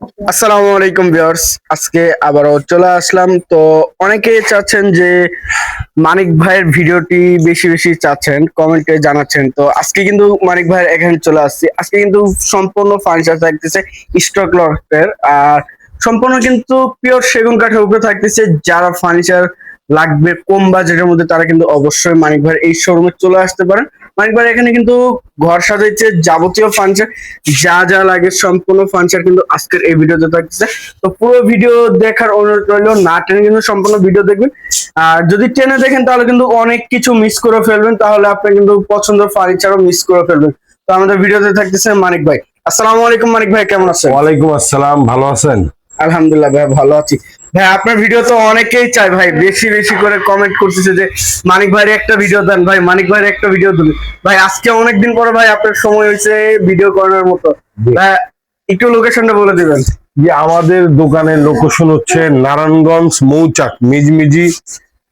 আসসালামু আলাইকুম ভিউয়ার্স, আজকে আবারও চলে আসলাম। তো অনেকেই চাচ্ছেন যে মানিক ভাইয়ের ভিডিওটি বেশি বেশি চাচ্ছেন কমেন্টে জানাচ্ছেন। তো আজকে কিন্তু মানিক ভাইয়ের এখানে চলে আসছি। আজকে কিন্তু সম্পূর্ণ ফার্নিচার থাকতেছে স্টক লটের আর সম্পূর্ণ কিন্তু পিওর সেগুন কাঠের উপরে থাকতেছে। যারা ফার্নিচার লাগবে কম বাজেটের মধ্যে, তারা কিন্তু অবশ্যই মানিক ভাইয়ের এই শোরুমে চলে আসতে পারেন। মানিক ভাই এখানে কিন্তু ঘর সাজাইছে যাবতীয় ফার্নিচার যা যা লাগে সম্পূর্ণ ফার্নিচার কিন্তু আজকের এই ভিডিওতে থাকছে। তো পুরো ভিডিও দেখার অনুরোধ রইল না টেনে কিন্তু সম্পূর্ণ ভিডিও দেখবেন। আর যদি টেনে দেখেন তাহলে কিন্তু অনেক কিছু মিস করে ফেলবেন তাহলে আপনি কিন্তু পছন্দের ফার্নিচারও মিস করে ফেলবেন। তো আমাদের ভিডিওতে থাকতেছে মানিক ভাই। আসসালামু আলাইকুম মানিক ভাই কেমন আছেন? ওয়ালাইকুম আসসালাম ভালো আছেন? আলহামদুলিল্লাহ ভাই ভালো আছি। ভাই আপনার ভিডিও তো অনেকেই চায় ভাই বেশি বেশি করে কমেন্ট করতেছে যে মানিক ভাইয়ের একটা ভিডিও দেন ভাই মানিক ভাইয়ের একটা ভিডিও দিন। ভাই আজকে অনেকদিন পরে ভাই আপনার সময় হয়েছে ভিডিও করার মতো। একটু লোকেশনটা বলে দিবেন। যে আমাদের দোকানের লোকেশন হচ্ছে নারায়ণগঞ্জ মৌচাক মিজমিজি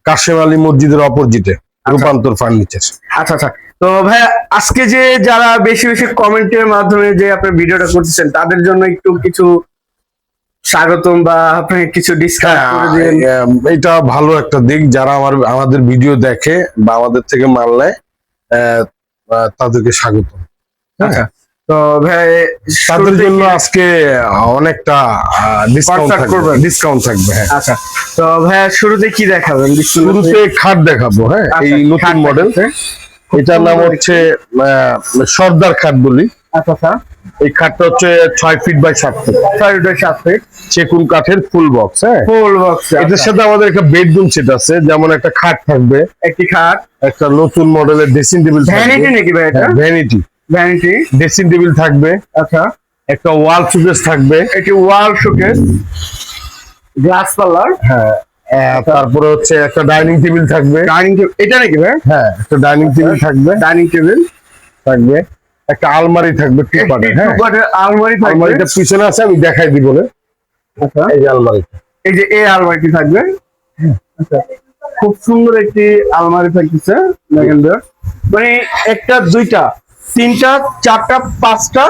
কাশেম আলী মসজিদের অপোজিটে রূপান্তর ফার্নিচার। আচ্ছা আচ্ছা। তো ভাই আজকে যে যারা বেশি বেশি কমেন্টের মাধ্যমে যে আপনার ভিডিওটা করতেছেন তাদের জন্য একটু কিছু স্বাগতম বা আপনি কিছু করে দিবেন। হ্যাঁ, এটা ভালো একটা দিক। যারা আমার আমাদের ভিডিও দেখে বা আমাদের থেকে মাল নেয় তাদেরকে স্বাগত। আচ্ছা তো ভাই তাদের জন্য আজকে ডিসকাউন্ট ডিসকাউন্ট থাকবে। ডিসকাউন্ট থাকবে হ্যাঁ। আচ্ছা তো ভাইয়া শুরুতে কি দেখাবেন? শুরুতে খাট দেখাবো হ্যাঁ আচ্ছা, এই নতুন মডেল। এটার নাম হচ্ছে সর্দার খাট বলি। আচ্ছা আচ্ছা। এই খাটটা হচ্ছে ছয় ফিট বাই সাত ফিট ছয় দুটো সাত ফিট সেগুন কাঠের ফুল বক্স হ্যাঁ? ফুল বক্স এটার সাথে আমাদের একটা বেডরুম সেট আছে যেমন একটা খাট থাকবে। একটি খাট। একটা নতুন মডেলের ড্রেসিং টেবিল ভ্যানিটি নাকি ভাই এটা? ভ্যানিটি ভ্যানিটি ড্রেসিং টেবিল থাকবে। আচ্ছা। একটা ওয়াল সুকেস থাকবে। একটি ওয়াল শোকেস গ্লাস পাল্লার হ্যাঁ। তারপরে হচ্ছে একটা ডাইনিং টেবিল থাকবে। ডাইনিং টেবিল এটা নাকি ভাই? হ্যাঁ একটা ডাইনিং টেবিল থাকবে। ডাইনিং টেবিল থাকবে। একটা আলমারি থাকবে টু পার্টের হ্যাঁ? আলমারি আলমারিটা পিছনে আছে আমি দেখাই দিই বলে আচ্ছা। এই যে আলমারিটা এই যে এই আলমারিটি থাকবে। আচ্ছা খুব সুন্দর একটি আলমারি থাকতেছে মানে একটা দুইটা তিনটা চারটা পাঁচটা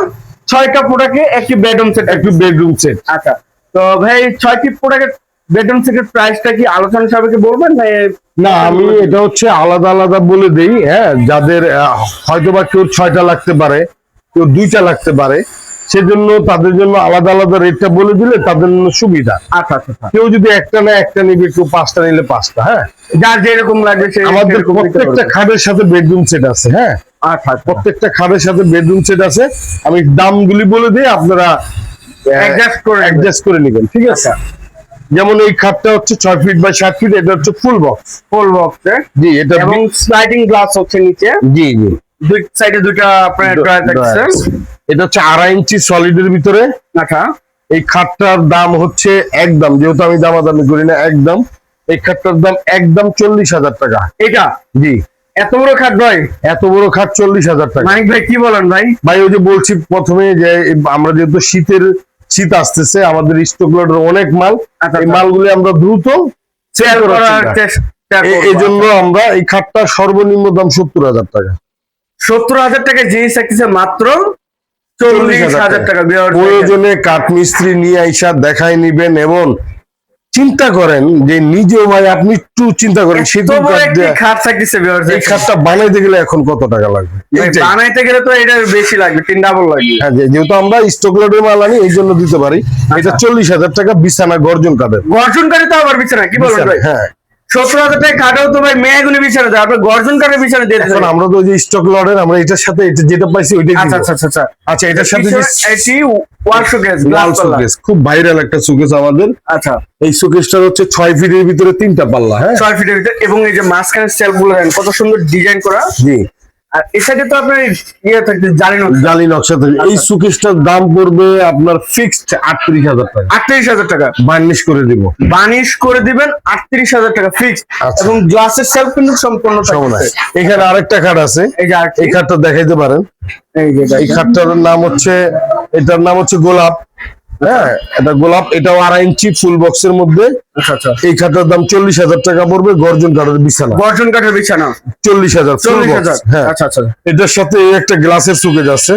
ছয়টা প্রোডাক্টে একটি বেডরুম সেট একটি বেডরুম সেট আচ্ছা তো ভাই ছয়টি প্রোডাক্টের বেডরুম সেটের প্রাইসটা কি আলোচনা সাপেক্ষে বলবেন না না আমি এটা হচ্ছে আলাদা আলাদা বলে দেই হ্যাঁ? যাদের হয়তো বা কেউ ছয়টা লাগতে পারে কেউ দুইটা লাগতে পারে সেজন্য তাদের জন্য আলাদা আলাদা রেটটা বলে দিলে তাদের জন্য সুবিধা। আচ্ছা আচ্ছা আচ্ছা। কেউ যদি একটা না একটা নিবে কেউ পাঁচটা নিলে পাঁচটা হ্যাঁ? যার যেরকম লাগবে সে আমাদের প্রত্যেকটা। খাটের সাথে বেডরুম সেট আছে হ্যাঁ? আচ্ছা আচ্ছা। প্রত্যেকটা খাটের সাথে বেডরুম সেট আছে। আমি দামগুলি বলে দিই আপনারা অ্যাডজাস্ট করে অ্যাডজাস্ট করে নেবেন ঠিক আছে? যেমন এই খাটটা হচ্ছে ছয় ফিট বা সাত ফিট এটা হচ্ছে ফুল বক্স ফুল বক্স জি এটা এবং স্লাইডিং গ্লাস হচ্ছে নিচে? জি জি। দুই সাইডে দুইটা আপনার ড্রয়ার থাকছে এটা হচ্ছে আড়াই ইঞ্চি সলিডের ভিতরে। আচ্ছা। এই খাটটার দাম হচ্ছে একদম যেহেতু আমি দামাদামি করি না একদম। এই খাটটার দাম একদম চল্লিশ হাজার টাকা। এটা? জি। এত বড় খাট ভাই? এত বড় খাট চল্লিশ হাজার টাকা। মানিক ভাই কি বলেন ভাই? ভাই ওই যে বলছি প্রথমে যে আমরা যেহেতু শীতের শীত আসতেছে আমাদের স্টক লটের অনেক মাল। আচ্ছা, এই আচ্ছা। মালগুলি আমরা দ্রুত শেয়ার করার এই জন্য আমরা এই খাটটা সর্বনিম্ন দাম সত্তর হাজার টাকা। সত্তর হাজার টাকা জিনিস থাকতেছে মাত্র চল্লিশ হাজার টাকা। প্রয়োজনে প্রয়োজনে কাঠমিস্ত্রি নিয়ে আইসা দেখাই নিবেন এবং চিন্তা করেন যে নিজেও ভাই আপনি একটু চিন্তা করেন খাট থাকতেছে এই খাটটা বানাইতে গেলে এখন কত টাকা লাগবে। বানাইতে গেলে তো এটা বেশি লাগবে তিন ডাবল লাগবে। হ্যাঁ যেহেতু আমরা স্টক লটের মাল আনি এই জন্য দিতে পারি। আচ্ছা। এটা চল্লিশ হাজার টাকা বিছানা গর্জন কাঠের। কাটে তো আবার বিছানা কি বলব হ্যাঁ। সত্তর হাজার টাকা খাটাও তো ভাই মেয়েগুলি বিছানা দেয় আপনার গর্জনকারী বিছানা দিয়ে এখন আমরা তো যে স্টক আমরা এটার সাথে এটা যেটা পাইছি আচ্ছা আচ্ছা আচ্ছা আচ্ছা। আচ্ছা এটার সাথে যে এটি ওয়াল শোকেস লাল খুব ভাইরাল একটা শোকেস আমাদের। আচ্ছা। এই হচ্ছে ছয় ফিটের ভিতরে তিনটা পাল্লা হ্যাঁ? ছয় ফিটের ভিতরে এবং এই যে মাঝখানে সেলফগুলো কত সুন্দর ডিজাইন করা। জি। আর সাথে তো আপনার ইয়ে থাকতে জানি না জালি নকশা থেকে এই আচ্ছা। সুকেসটার দাম পড়বে আপনার ফিক্সড আটত্রিশ হাজার টাকা। আটত্রিশ হাজার টাকা। বার্নিশ করে দিব। বানিশ করে দিবেন আটত্রিশ হাজার টাকা ফিক্স আচ্ছা। এবং গ্লাসের সেলফ কিন্তু সম্পূর্ণ। এখানে আরেকটা খাট আছে। এই এই খাটটা দেখাইতে পারেন। এই এই খাটটার নাম হচ্ছে এটার নাম হচ্ছে গোলাপ। হ্যাঁ এটা গোলাপ এটাও আড়াই ইঞ্চি ফুল বক্সের মধ্যে। আচ্ছা আচ্ছা। এই খাটটার দাম চল্লিশ হাজার টাকা পড়বে গর্জন কাঠের বিছানা। গর্জন কাঠের বিছানা? চল্লিশ হাজার চল্লিশ হাজার। হ্যাঁ। আচ্ছা আচ্ছা। এটার সাথে এই একটা গ্লাসের সুকেজ আছে।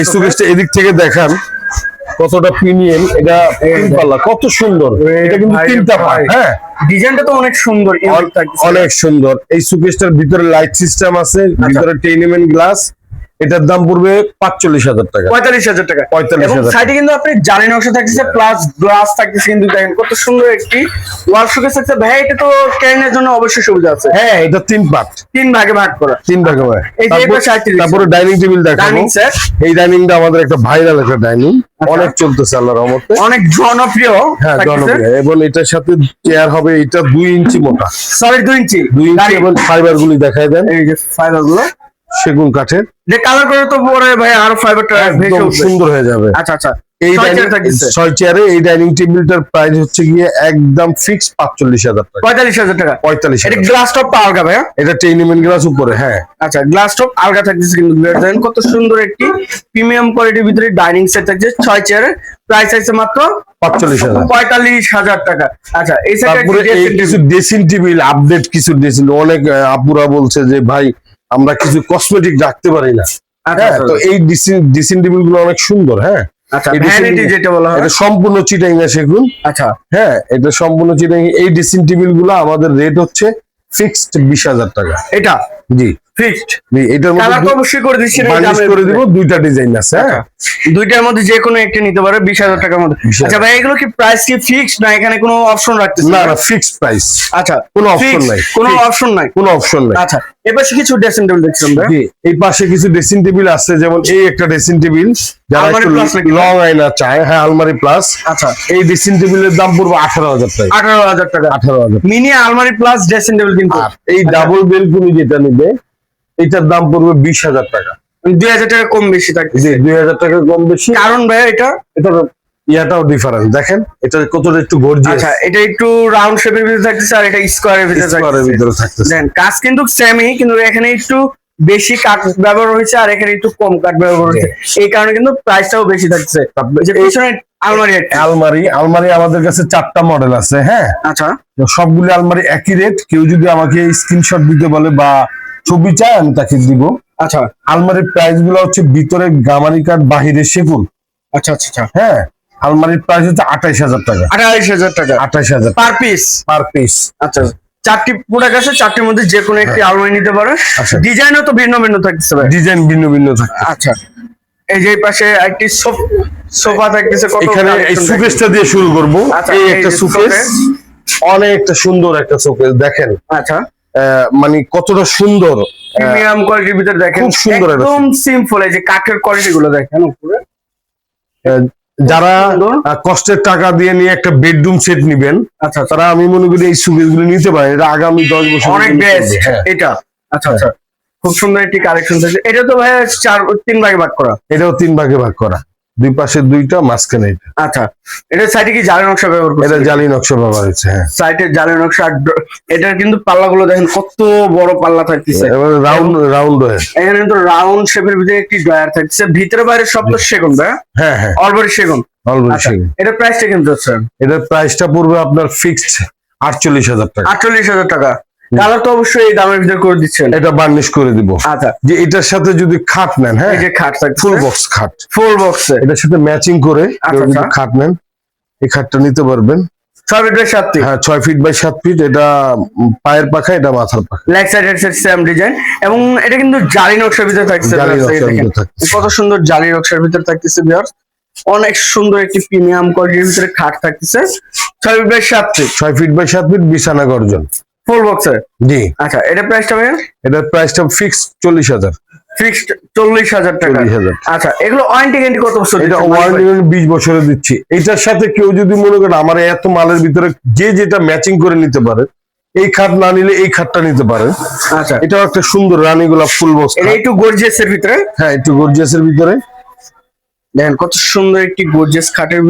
এই সুকেজটা এদিক থেকে দেখান কতটা প্রিমিয়াম এটা পাল্লা কত সুন্দর। এটা কিন্তু তিনটা ভাই। হ্যাঁ। ডিজাইনটা তো অনেক সুন্দর। অনেক সুন্দর। এই সুকেশটার ভিতরে লাইট সিস্টেম আছে। ভিতরে টেনিমেন্ট গ্লাস এটার দাম পড়বে পাঁচচল্লিশ হাজার টাকা। পঁয়তাল্লিশ হাজার টাকা। পঁয়তাল্লিশ হাজার সাইডে কিন্তু আপনি জালি নকশা থাকতেছে প্লাস গ্লাস থাকতেছে কিন্তু দেখেন কত সুন্দর একটি ওয়াল শোকেস থাকছে ভাই এটা তো ক্যারিনের জন্য অবশ্যই সুবিধা আছে। হ্যাঁ এটা তিন পার্ট তিন ভাগে ভাগ করা। তিন ভাগে ভাগ। এই যে তারপর- ডাইনিং টেবিল দেখাবো। এই ডাইনিংটা আমাদের একটা ভাইরাল একটা ডাইনিং অনেক চলতেছে আল্লাহর রহমতে। অনেক জনপ্রিয় হ্যাঁ জনপ্রিয়। এবং এটার সাথে চেয়ার হবে এটা দুই ইঞ্চি মোটা। সরি দুই ইঞ্চি। দুই ইঞ্চি এবং ফাইবার গুলি দেখায় দেন। এই যে ফাইবারগুলো। সেগুন কাঠের। যে কালার করে তো পরে ভাই আরও ফাইবারটা ভেসে সুন্দর হয়ে যাবে। আচ্ছা আচ্ছা। এই ছয় চেয়ার চেয়ারে এই ডাইনিং টেবিলটার প্রাইস হচ্ছে গিয়ে একদম ফিক্স পাঁচচল্লিশ হাজার টাকা। পঁয়তাল্লিশ হাজার টাকা? পঁয়তাল্লিশ এটা গ্লাস টপ আলগা ভাইয়া এটা টেনিমেন্ট গ্লাস উপরে হ্যাঁ। আচ্ছা গ্লাস টপ আলগা থাকতেছে কিন্তু কত সুন্দর একটি প্রিমিয়াম কোয়ালিটির ভিতরে ডাইনিং সেট থাকছে ছয় চেয়ারের প্রাইস আছে মাত্র পাঁচচল্লিশ হাজার। পঁয়তাল্লিশ হাজার টাকা। আচ্ছা এই কিছু ড্রেসিং টেবিল আপডেট কিছু ড্রেসিং অনেক আপুরা বলছে যে ভাই আমরা কিছু কসমেটিক রাখতে পারি না। হ্যাঁ তো এই ড্রেসিং টেবিলগুলো অনেক সুন্দর হ্যাঁ? আচ্ছা এই সম্পূর্ণ চিটাং সেগুন। আচ্ছা। হ্যাঁ এটা সম্পূর্ণ এই টেবিলগুলো আমাদের রেট হচ্ছে ফিক্সড বিশ হাজার টাকা। এটা? জি। ফিক্সড জি, এটার মধ্যে অবশ্যই করে দিচ্ছি করে দিব দুইটা ডিজাইন আছে হ্যাঁ? দুইটার মধ্যে যে কোনো একটি নিতে টাকার মধ্যে। আচ্ছা ভাই এগুলো কি প্রাইস কি ফিক্সড না এখানে কোনো অপশন না না ফিক্সড প্রাইস আচ্ছা কোনো fixed, নাই। কোনো অপশন নাই। কোনো অপশন নাই। আচ্ছা এবার কিছু ড্রেসিং টেবিল দেখছিলাম ভাই। এই পাশে কিছু ড্রেসিং টেবিল আছে যেমন এই একটা ড্রেসিং টেবিল যারা একটু লং আয়না চায় হ্যাঁ আলমারি প্লাস আচ্ছা। এই ড্রেসিং টেবিলের দাম পড়বে আঠারো হাজার টাকা। আঠারো হাজার টাকা। আঠারো হাজার মিনি আলমারি প্লাস ড্রেসিং টেবিল কিন্তু। এই ডাবল বেল তুমি যেটা নিবে এটার দাম পড়বে বিশ হাজার টাকা। দুই হাজার টাকা কম বেশি থাকে জি দুই হাজার টাকা কম বেশি। কারণ ভাই এটা? এটার ইয়াটাও ডিফারেন্স দেখেন এটা কতটা একটু গর্জিয়াস। আচ্ছা এটা একটু রাউন্ড শেপের ভিতরে থাকতেছে আর এটা স্কোয়ারের ভিতরে স্কোয়ারের ভিতরে থাকতেছে। দেন কাজ কিন্তু সেমই কিন্তু এখানে একটু বেশি কাঠ ব্যবহার হয়েছে আর এখানে একটু কম কাঠ ব্যবহার হয়েছে। এই কারণে কিন্তু প্রাইসটাও বেশি থাকছে পিছনে আলমারি। আলমারি আলমারি আমাদের কাছে চারটা মডেল আছে হ্যাঁ? আচ্ছা। সবগুলি আলমারি একই রেট কেউ যদি আমাকে স্ক্রিনশট দিতে বলে বা ছবি চায় আমি তাকে দিব। আচ্ছা। আলমারির প্রাইসগুলো হচ্ছে ভিতরে গামারি কাঠ বাহিরে সেগুন। আচ্ছা আচ্ছা আচ্ছা। হ্যাঁ আলমারির প্রাইস হচ্ছে আঠাইশ হাজার টাকা। আঠাইশ হাজার টাকা। আঠাইশ হাজার পার পিস পার পিস আচ্ছা চারটি প্রোডাক্ট আছে চারটির মধ্যে যে কোনো একটি আলমারি নিতে পারে। আচ্ছা। ডিজাইনও তো ভিন্ন ভিন্ন থাকতেছে ভাই। ডিজাইন ভিন্ন ভিন্ন থাকে আচ্ছা। এই যে পাশে একটি সোফা থাকতেছে কত এখানে এই সুকেশটা দিয়ে শুরু করব। আচ্ছা, এই একটা showcase। অনেকটা সুন্দর একটা সুকেশ দেখেন। আচ্ছা। মানে কতটা সুন্দর প্রিমিয়াম কোয়ালিটির ভিতরে দেখেন খুব সুন্দর একদম সিম্পল এই যে কাঠের কোয়ালিটি গুলো দেখেন উপরে। যারা। কষ্টের টাকা দিয়ে নিয়ে একটা বেডরুম সেট নিবেন আচ্ছা। তারা আমি মনে করি এই সুকেশগুলো নিতে পারে এটা আগামী দশ বছর অনেক হ্যাঁ। এটা। আচ্ছা আচ্ছা। খুব সুন্দর একটি কালেকশন এটা তো ভাই চার তিন ভাগে ভাগ করা। এটাও তিন ভাগে ভাগ করা। দুই পাশে দুইটা মাঝখানে এটা আচ্ছা এটা সাইডে কি জালি নকশা ব্যবহার এটা জালি নকশা ব্যবহার হয়েছে হ্যাঁ। সাইডে জালি নকশা এটার কিন্তু পাল্লাগুলো দেখেন কত বড় পাল্লা থাকতেছে। এবার রাউন্ড রাউন্ড হয়ে। এখানে কিন্তু রাউন্ড শেপের ভিতরে একটি ড্রয়ার থাকছে ভিতরে বাইরে সব তো সেগুন হ্যাঁ হ্যাঁ। অলবারি সেগুন। অলরেডি আচ্ছা এটা প্রাইসটা কিন্তু হচ্ছে। এটার প্রাইসটা পড়বে আপনার ফিক্সড আটচল্লিশ হাজার টাকা। আটচল্লিশ হাজার টাকা। কালার তো অবশ্যই এই দামের ভিতরে করে দিচ্ছেন। এটা বার্নিশ করে দিব। আচ্ছা। যে এটার সাথে যদি খাট নেন হ্যাঁ? এই যে খাট ফুল বক্স খাট। ফুল বক্সে এটার সাথে ম্যাচিং করে যদি আচ্ছা। খাট নেন এই খাটটা নিতে পারবেন। ছয় ফিটের সাতটি হ্যাঁ ছয় ফিট বাই সাত ফিট এটা পায়ের পাখা এটা মাথার পাখা। লেগ সাইড সেম ডিজাইন এবং এটা কিন্তু জালি নকশার ভিতরে থাকছে। কত সুন্দর জালি নকশার ভিতরে থাকতেছে ভিউয়ার্স অনেক সুন্দর একটি প্রিমিয়াম কোয়ালিটির ভিতরে খাট থাকতেছে। ছয় ফিটের সাতটি ছয় ফিট বাই সাত ফিট বিছানা গর্জন। ফুল বক্সে জি। আচ্ছা এটা প্রাইসটা ভাইয়া? এটার প্রাইসটা ফিক্স চল্লিশ হাজার। ফিক্সড চল্লিশ হাজার টাকা। আচ্ছা এগুলো ওয়ারেন্টি গ্যারান্টি কত বছর এটা? ওয়ারেন্টি বিশ বছরে দিচ্ছি। এটার সাথে কেউ যদি মনে করেন আমার এত মালের ভিতরে যে যেটা ম্যাচিং করে নিতে পারে এই খাট না নিলে এই খাটটা নিতে পারে। আচ্ছা। এটাও একটা সুন্দর রানী গোলাপ ফুল বক্স এটা একটু গর্জিয়াস এর ভিতরে? হ্যাঁ একটু গর্জিয়াসের ভিতরে। দেখেন কত সুন্দর একটি গর্জিয়াস খাটের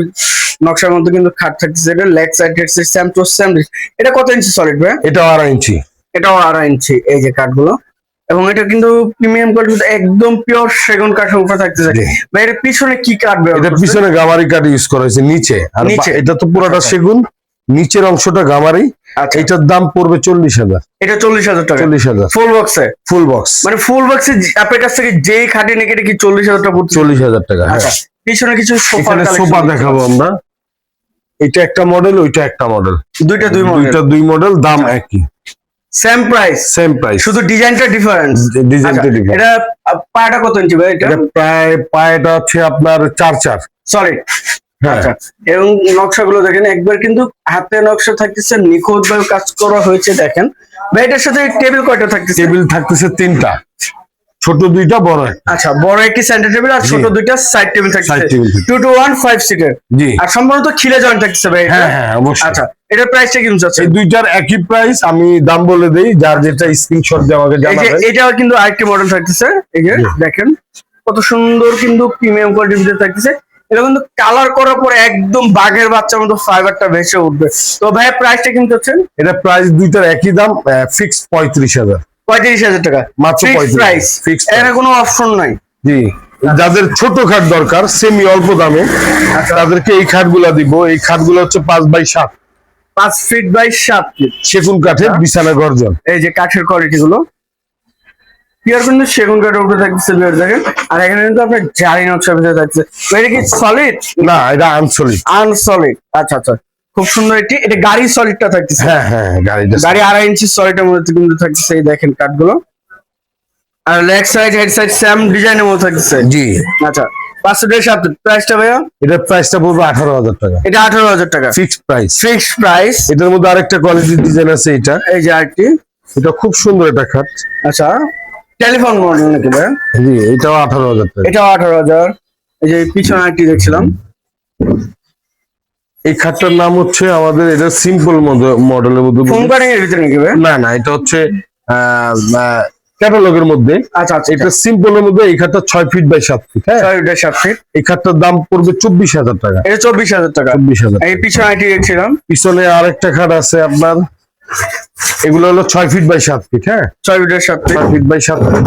নকশার মধ্যে কিন্তু খাট থাকতেছে এটা leg side head same to same এটা কত ইঞ্চি সলিড ভাই? এটাও আড়াই ইঞ্চি এটাও আড়াই ইঞ্চি এই যে কাঠগুলো এবং এটা কিন্তু প্রিমিয়াম কোয়ালিটি একদম পিওর সেগুন কাঠের উপরে থাকতেছে। ভাই এর পিছনে কি কাঠ এটা পিছনে গামারি কাঠ ইউজ করা হয়েছে নিচে। আর নিচে। এটা তো পুরোটা আচ্ছা। সেগুন নিচের অংশটা গামারি। আচ্ছা। এটার দাম পড়বে চল্লিশ হাজার। এটা চল্লিশ হাজার টাকা। চল্লিশ হাজার। ফুল বক্সে ফুল বক্স মানে ফুল বক্সে আপনার কাছ থেকে যেই খাটে নাকি এটা কি চল্লিশ হাজার টাকা চল্লিশ হাজার টাকা হ্যাঁ। আচ্ছা পিছনে কিছু সোফা দেখাবো আমরা। এটা একটা মডেল ওইটা একটা মডেল দুইটা দুই মডেল দুইটা দুই মডেল দাম একই। সেম প্রাইস সেম প্রাইস শুধু ডিজাইনটা ডিফারেন্স ডিজাইনটা ডিফারেন্ট এটা পায়াটা কত ইঞ্চি ভাই এটা? প্রায় পায়েটা হচ্ছে আপনার চার চার। সলিড হ্যাঁ। আচ্ছা এবং নকশাগুলো দেখেন একবার কিন্তু হাতে নকশা থাকতেছে নিখুঁত ভাবে কাজ করা হয়েছে দেখেন। ভাই এটার সাথে টেবিল কয়টা থাকতেছে? টেবিল থাকতেছে তিনটা। ছোট দুইটা বড়। আচ্ছা বড় একটি সেন্টার টেবিল আর ছোট দুইটা সাইড টেবিল থাকছে। টু টু ওয়ান ফাইভ সিটের জি। আর সম্পূর্ণ খিলে জয়েন্ট থাকতেছে ভাই হ্যাঁ হ্যাঁ অবশ্যই। আচ্ছা এটার প্রাইসটা কি যাচ্ছে এই দুইটার একই প্রাইস আমি দাম বলে দেই যার যেটা স্ক্রিনশট দিয়ে আমাকে জানাবেন। এটাও কিন্তু আরেকটি মডেল থাকতেছে এই যে দেখেন কত সুন্দর কিন্তু প্রিমিয়াম কোয়ালিটির ভিতরে থাকতেছে। এটা কিন্তু কালার করার পরে একদম বাঘের বাচ্চার মতো ফাইবারটা ভেসে উঠবে। তো ভাই প্রাইসটা কিন্তু হচ্ছে? এটা প্রাইস দুইটার একই দাম ফিক্সড পঁয়ত্রিশ হাজার। পঁয়ত্রিশ হাজার টাকা। মাত্র ফিক্স 35 প্রাইস কোনো অপশন নাই। জি যাদের ছোট খাট দরকার সেমি অল্প দামে তাদেরকে এই খাটগুলা দিব। এই খাটগুলো হচ্ছে পাঁচ বাই সাত। পাঁচ ফিট বাই সাত ফিট সেগুন কাঠের বিছানা গর্জন। এই যে কাঠের কোয়ালিটি গুলো। পিওর কিন্তু সেগুন কাঠের উপরে দেখেন। আর এখানে কিন্তু আপনার জারি নকশার ভিতরে থাকছে তো এটা কি সলিড না এটা আনসলিড আনসলিড আচ্ছা আচ্ছা। খুব সুন্দর একটি এটা গাড়ি সলিডটা থাকতেছে। হ্যাঁ হ্যাঁ গাড়িটা গাড়ি আড়াই ইঞ্চি সলিডের মধ্যে কিন্তু থাকতেছে এই দেখেন কাঠগুলো। আর leg side head side same ডিজাইনের মধ্যে থাকতেছে। জি। আচ্ছা পাঁচশো দেড় সাত প্রাইসটা ভাইয়া? এটার প্রাইসটা পড়বে আঠারো হাজার টাকা। এটা আঠারো হাজার টাকা। ফিক্সড প্রাইস ফিক্সড প্রাইস এটার মধ্যে আরেকটা কোয়ালিটির ডিজাইন আছে এটা। এই যে আরেকটি। এটা খুব সুন্দর খাট। আচ্ছা টেলিফোন মডেল নাকি ভাইয়া? জি এটাও আঠারো হাজার টাকা। এটাও আঠারো হাজার। এই যে পিছনে একটি দেখছিলাম। এই খাটটার নাম হচ্ছে আমাদের এটা সিম্পল মডেলের মধ্যে না না এটা হচ্ছে ক্যাটালগের মধ্যে। আচ্ছা আচ্ছা এটা সিম্পলের মধ্যে এই খাটটা ছয় ফিট বাই সাত ফিট হ্যাঁ? ছয় ফিটের সাত ফিট এই খাটটার দাম পড়বে চব্বিশ হাজার টাকা। এটা চব্বিশ হাজার টাকা। চব্বিশ হাজার এই পিছনে আইটি দেখছিলাম। পিছনে আরেকটা খাট আছে আপনার। এগুলো হলো ছয় ফিট বাই সাত ফিট হ্যাঁ? ছয় ফিটের সাত ফিট ছয় ফিট বাই সাত ফিট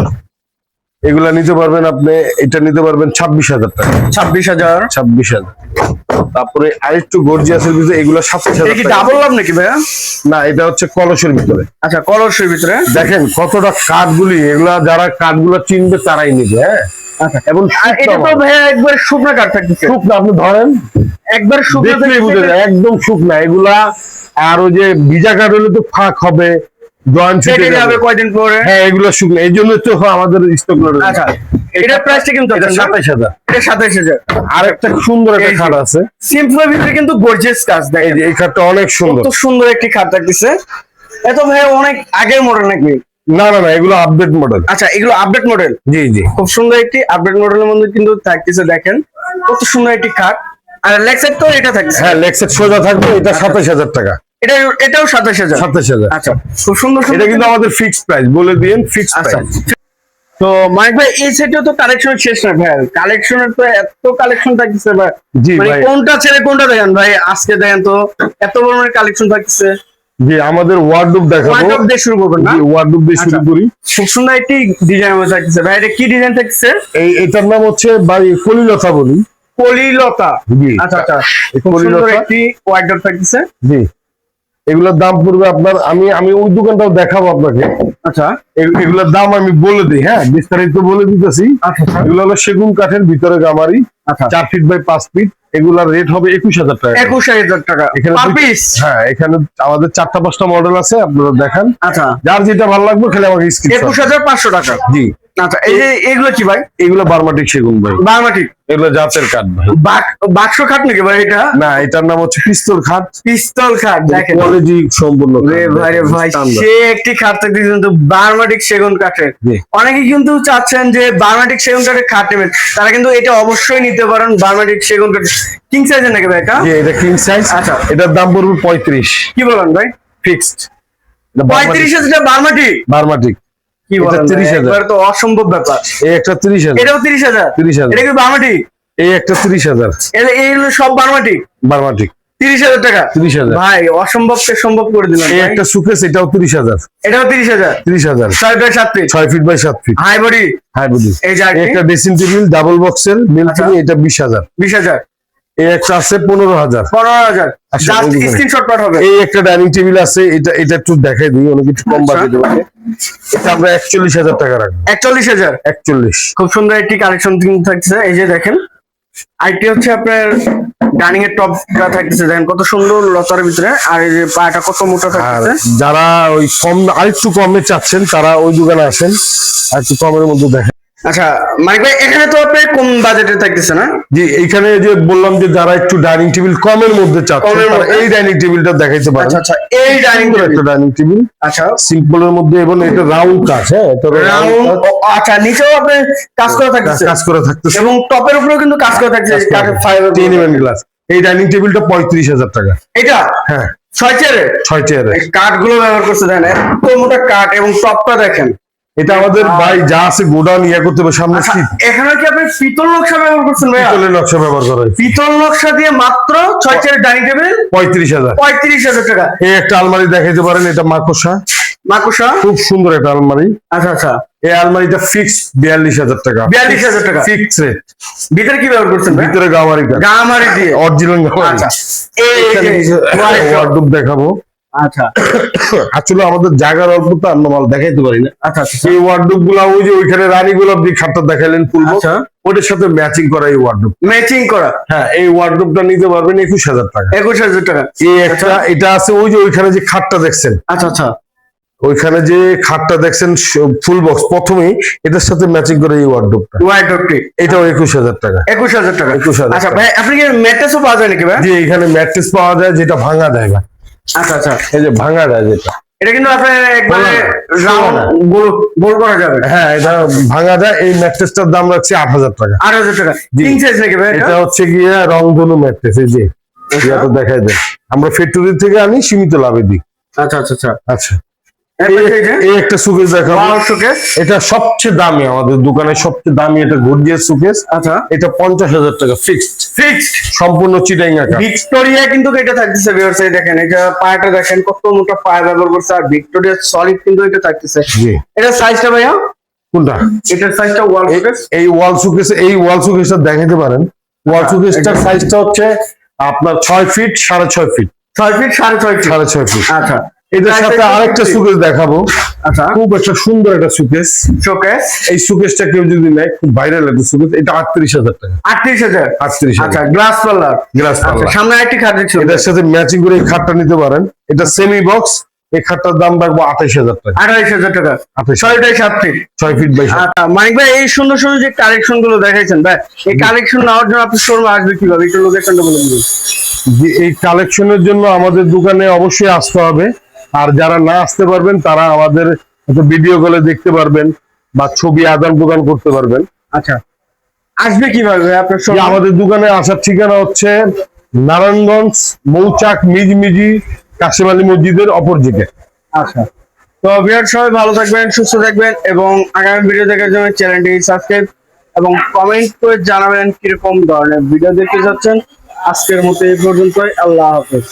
এগুলা নিতে পারবেন আপনি এটা নিতে পারবেন ছাব্বিশ হাজার টাকা। ছাব্বিশ হাজার? ছাব্বিশ হাজার। তারপরে আরেকটু গর্জিয়াসের ভিতরে এগুলো সাতাশ হাজার কি ডাবল লাভ নাকি ভাইয়া? না এটা হচ্ছে কলসের ভিতরে। আচ্ছা কলসের ভিতরে। দেখেন কতটা কাঠগুলি এগুলা যারা কাঠ কাঠগুলো চিনবে তারাই নিবে হ্যাঁ? এবং এটা তো ভাইয়া একবার শুকনা কাঠ থাকতেছে। শুকনা আপনি ধরেন একবার শুকনো দেখলেই বুঝে যায় একদম শুকনা। এগুলা আর ওই যে ভিজা কাঠ হলে তো ফাঁক হবে জয়েন্ট কেটে ছুটে যাবে। যাবে কয়দিন পরে? হ্যাঁ এগুলো শুকনো। এই জন্য তো আমাদের স্টক আচ্ছা এটার প্রাইসটা কিন্তু এটা সাতাইশ হাজার। এটা সাতাইশ হাজার। আর একটা সুন্দর একটা খাট আছে। সিম্পলের ভিতরে কিন্তু গর্জিয়াস কাজ এই দেখেন। এই খাটটা অনেক সুন্দর কত সুন্দর। একটি খাট এত ভাই অনেক আগের মডেল নাকি? না না না এগুলো আপডেট মডেল আচ্ছা এগুলো আপডেট মডেল জি জি। খুব সুন্দর একটি আপডেট মডেলের মধ্যে কিন্তু থাকতেছে দেখেন। কত সুন্দর একটি খাট। আর লেগ তো এটা থাকছে হ্যাঁ লেক্সেট সোজা থাকবে এটা সাতাইশ হাজার টাকা। এটা এটাও সাতাশ হাজার। সাতাইশ হাজার। আচ্ছা খুব সুন্দর এটা কিন্তু আমাদের ফিক্সড প্রাইস বলে দিন ফিক্সড প্রাইস তো মাইক ভাই এই সেটেও তো কালেকশন শেষ না ভাই। কালেকশনের তো এত কালেকশন থাকতেছে ভাই। জি মানে ভাই। কোনটা ছেড়ে কোনটা দেখেন ভাই? আজকে দেখেন তো এত পরিমাণে কালেকশন থাকতেছে। জি আমাদের ওয়ার্ডরোব দেখাবো। ওয়ার্ডরোব দিয়ে শুরু করবেন না? ওয়ার্ডরোব দিয়ে শুরু আচ্ছা। করি। খুব সুন্দর একটি ডিজাইন মধ্যে থাকতেছে ভাই। এটা কি ডিজাইন থাকছে এই এটার নাম হচ্ছে বাড়ি কলিলতা বলি। কলিলতা। জি। আচ্ছা আচ্ছা। কলিলতা। একটি ওয়ার্ডরোব থাকতেছে। জি। এগুলোর দাম পড়বে আপনার আমি আমি ওই দোকানটাও দেখাবো আপনাকে। আচ্ছা। এগুলোর দাম আমি বলে দিই হ্যাঁ বিস্তারিত বলে দিতেছি। আচ্ছা আচ্ছা। এগুলো হলো সেগুন কাঠের ভিতরে গামারি আচ্ছা। চার ফিট বাই পাঁচ ফিট এগুলার রেট হবে একুশ হাজার টাকা। একুশ হাজার টাকা এখানে হ্যাঁ এখানে আমাদের চারটা পাঁচটা মডেল আছে আপনারা দেখান। আচ্ছা। যার যেটা ভালো লাগবে খেলে আমাকে একুশ হাজার পাঁচশো টাকা। জি। আচ্ছা এই যে এগুলো কি ভাই? এগুলো বারমাটিক সেগুন ভাই। বাংলাটি এগুলো জাতের কাঠ ভাই। বাক্স খাট নাকি ভাই এটা? না এটার নাম হচ্ছে পিস্তল খাট। পিস্তল খাট দেখেন। কোয়ালিটি সম্পূর্ণ রে ভাই রে ভাই সে একটি খাট থাকতে কিন্তু বার্মাটিক সেগুন কাঠের। অনেকে কিন্তু চাচ্ছেন যে বার্মাটিক সেগুন কাঠের খাট নেবেন। তারা কিন্তু এটা অবশ্যই নিতে পারেন বার্মাটিক সেগুন কাঠ। কিং সাইজের নাকি ভাই এটা? এটা কিং সাইজ আচ্ছা। এটার দাম পড়বে পঁয়ত্রিশ। কি বলেন ভাই? ফিক্সড পঁয়ত্রিশ হাজার বার্মাটিক? বারমাটিক। কি বলেন একবার তো অসম্ভব ব্যাপার। এই একটা তিরিশ হাজার। এটাও তিরিশ হাজার? তিরিশ হাজার। এটা কি বার্মাটিক এই একটা তিরিশ হাজার। এই হলো সব বার্মাটিক বারমাটিক তিরিশ টাকা? তিরিশ হাজার। ভাই অসম্ভবকে সম্ভব করে দিলাম এই একটা সুকেস এটাও তিরিশ হাজার। এটাও ছয় বাই ছয় ফিট বাই সাত ফিট। High body? হাই বুঝি এই যে একটা ড্রেসিং টেবিল ডাবল বক্সের মিল আচ্ছা। এটা বিশ হাজার। বিশ হাজার। এই একটা আছে পনেরো হাজার। পনেরো হাজার। আচ্ছা। স্ক্রিনশট পাঠাবে এই একটা ডাইনিং টেবিল আছে এটা এটা একটু দেখাই দিই অনেক কিছু কম আচ্ছা। বাজেট এটা আমরা একচল্লিশ হাজার টাকা রাখব। একচল্লিশ হাজার? একচল্লিশ। খুব সুন্দর একটি কালেকশন থাকছে। এই যে দেখেন আইটি হচ্ছে আপনার ডাইনিং এর টপটা থাকতেছে। দেখেন কত সুন্দর লতার ভিতরে। আর এই যে পাটা কত মোটা থাকতেছে। যারা ওই কম আরেকটু কমে চাচ্ছেন তারা ওই দোকানে আসেন। আর একটু কমের মধ্যে দেখেন। আচ্ছা মানিক ভাই এখানে তো আপনার কম বাজেটে থাকতেছে না? যে এইখানে যে বললাম যে যারা একটু ডাইনিং টেবিল কমের মধ্যে কমের এই ডাইনিং টেবিলটা দেখাইতে পারেন। আচ্ছা আচ্ছা এই ডাইনিং একটা ডাইনিং টেবিল। আচ্ছা। সিম্পলের মধ্যে এবং এটা রাউন্ড কাজ হ্যাঁ এটা রাউন্ড আচ্ছা নিচেও আপনার কাজ করা থাকতেছে? কাজ করে থাকতেছে। এবং টপের উপরেও কিন্তু কাজ করা থাকছে কাঠের ফাইবার টেন এম গ্লাস এই ডাইনিং টেবিলটা পঁয়ত্রিশ হাজার টাকা। এটা? হ্যাঁ। ছয় চেয়ারে ছয় চেয়ারে কাঠগুলো ব্যবহার করছে দেখেন এত মোটা কাঠ এবং টপটা দেখেন। এটা আমাদের ভাই যা আছে গোডাউন ইয়া করতে হবে সামনে আচ্ছা এখানে কি আপনি পিতল নকশা ব্যবহার করছেন ভাইয়া? পিতলের নকশা ব্যবহার করা হয় পিতল নকশা দিয়ে মাত্র ছয় চার ডাইনিং টেবিল? পঁয়ত্রিশ হাজার। পঁয়ত্রিশ হাজার টাকা। এই একটা আলমারি দেখাইতে পারেন এটা মাকড়সা। মাকুসা খুব সুন্দর একটা আলমারি। আচ্ছা আচ্ছা। এই আলমারিটা ফিক্স বিয়াল্লিশ হাজার টাকা। বিয়াল্লিশ হাজার টাকা। ফিক্স রেট ভিতরে কি ব্যবহার করছেন ভিতরে গামারিটা। গামারি দিয়ে। অরিজিনাল গামারি। আচ্ছা। এই ওয়ার্ডরোব দেখাবো। আচ্ছা। আসলে আমাদের জায়গার অল্প তো আমরা মাল দেখাইতে পারি না। আচ্ছা আচ্ছা এই ওয়ার্ডরোবগুলা ওই যে ওইখানে রানী গোলাপ দিয়ে খাটটা দেখাইলেন ফুলবো। আচ্ছা। ওটার সাথে ম্যাচিং করা এই ওয়ার্ডরোব ম্যাচিং করা? হ্যাঁ এই ওয়ার্ডরোবটা নিতে পারবেন একুশ হাজার টাকা। একুশ হাজার টাকা। এই একটা এটা আছে ওই যে ওইখানে যে খাটটা দেখছেন। আচ্ছা আচ্ছা। ওইখানে যে খাটটা দেখছেন ফুল বক্স প্রথমেই এটার সাথে ম্যাচিং করে এই ওয়ার্ডরোবটা ওয়াইড এটাও একুশ হাজার টাকা। একুশ হাজার টাকা। 21,000 আচ্ছা ভাই আপনি কি ম্যাট্রেসও পাওয়া যায় নাকি ভাই? যে এখানে ম্যাট্রেস পাওয়া যায় যেটা ভাঙা যায় না আচ্ছা আচ্ছা। এই যে যেটা। এটা কিন্তু একবারে রাউন্ড গোল করা যাবে। হ্যাঁ এটা ভাঙা যায়। এই ম্যাট্রেসটার দাম রাখছি আট হাজার টাকা। আট হাজার টাকা। কিং সাইজ নাকি ভাই এটা? হচ্ছে গিয়ে রংধনু ম্যাট্রেস এই যে। ইয়াতে দেখাই দেয় আমরা ফ্যাক্টরি থেকে আনি সীমিত লাভে দিই। আচ্ছা আচ্ছা আচ্ছা। আচ্ছা। এই একটা সুকেস দেখাবো। এটা সবচেয়ে দামি আমাদের দোকানে সবচেয়ে দামি এটা গর্জিয়াস সুকেস আচ্ছা। এটা পঞ্চাশ হাজার টাকা ফিক্সড ফিক্সড সম্পূর্ণ ভিক্টোরিয়া কিন্তু এটা থাকতেছে ভিউয়ার্স দেখেন এটা পায়াটা দেখেন কত মোটা পায়া ব্যবহার করছে আর ভিক্টোরিয়া সলিড কিন্তু এটা থাকতেছে। এটা সাইজটা ভাইয়া? কোনটা? এটার সাইজটা ওয়াল এই- শোকেস এই ওয়াল সুকেস এই ওয়াল সুকেসটা দেখাতে পারেন। ওয়াল আচ্ছা, সুকেসটার সাইজটা হচ্ছে আপনার ছয় ফিট সাড়ে ছয় ফিট ছয় ফিট সাড়ে ছয় ফিট সাড়ে ছয় ফিট আচ্ছা। এটার সাথে আরেকটা 50 সুকেস দেখাবো। আচ্ছা। খুব একটা সুন্দর একটা সুকেস শোকেস এই সুকেসটা কেউ যদি নেয় খুব ভাইরাল একটা সুকেস এটা আটত্রিশ হাজার টাকা। আটত্রিশ হাজার? আটত্রিশ আচ্ছা গ্লাস পাল্লার গ্লাস আচ্ছা পাল্লা সামনে একটি খাট দেখছি এটার সাথে ম্যাচিং করে এই খাটটা নিতে পারেন। এটা সেমি বক্স এই খাটটার দাম রাখব আঠাইশ হাজার টাকা। আঠাইশ হাজার টাকা। আঠাইশ ছয়টাই সাত ফিট ছয় ফিট বাই মানিক ভাই এই সুন্দর সুন্দর যে কালেকশনগুলো দেখাইছেন ভাই এই কালেকশন নেওয়ার জন্য আপনি শোরুমে আসবে কীভাবে? একটু লোকেশনটা বলে যে এই কালেকশনের জন্য আমাদের দোকানে অবশ্যই আসতে হবে। আর যারা না আসতে পারবেন তারা আমাদের ভিডিও কলে দেখতে পারবেন বা ছবি আদান প্রদান করতে পারবেন। আচ্ছা। আসবে কীভাবে আপনার আমাদের দোকানে আসার ঠিকানা হচ্ছে নারায়ণগঞ্জ মৌচাক মিজমিজি কাশিম আলী মসজিদের অপরদিকে। আচ্ছা। তো ভিউয়ার সবাই ভালো থাকবেন সুস্থ থাকবেন এবং আগামী ভিডিও দেখার জন্য চ্যানেলটি সাবস্ক্রাইব এবং কমেন্ট করে জানাবেন কীরকম ধরনের ভিডিও দেখতে যাচ্ছেন আজকের মতো এই পর্যন্তই আল্লাহ হাফেজ।